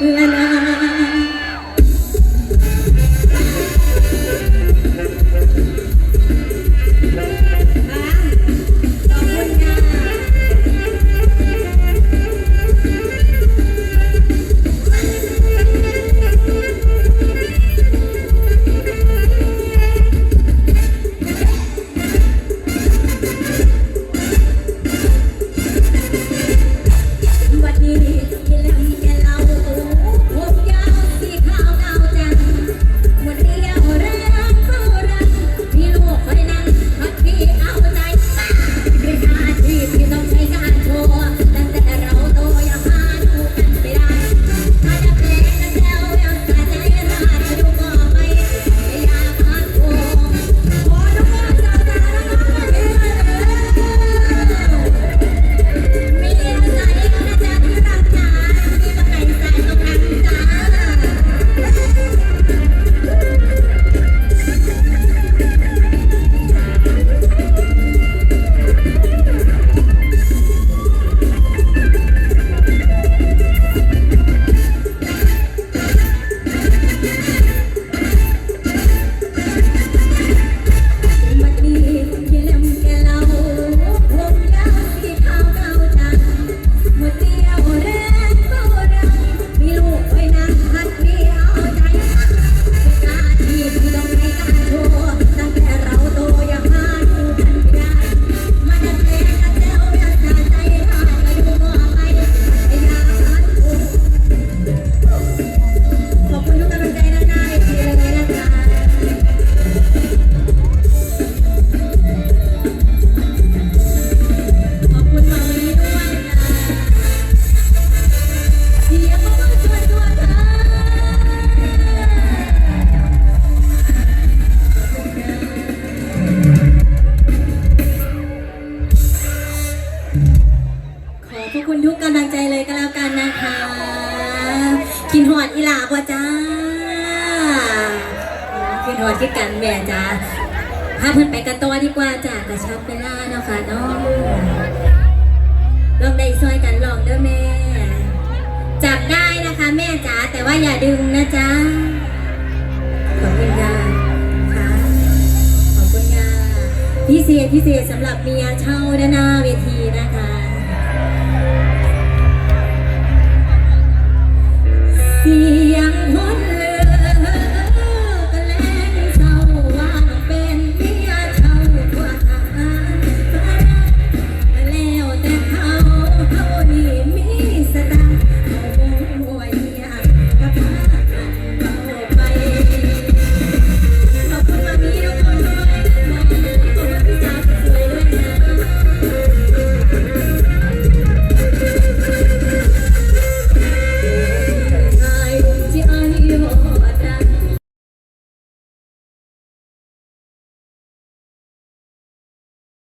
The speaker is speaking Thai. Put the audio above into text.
ละลา ขึ้นหอดคิดกันแม่จ้าพาเพื่อนไปกันตัวดีกว่าจ้ากระชับเวลาเนาะค่ะเนาะลองได้ซอยกันลองเด้อแม่ จับได้นะคะแม่จ๋าแต่ว่าอย่าดึงนะจ๊ะขอบคุณค่ะค่ะขอบคุณค่ะพิเศษพิเศษสำหรับเมียเช่าด้านหน้าเวทีนะคะเสียงหั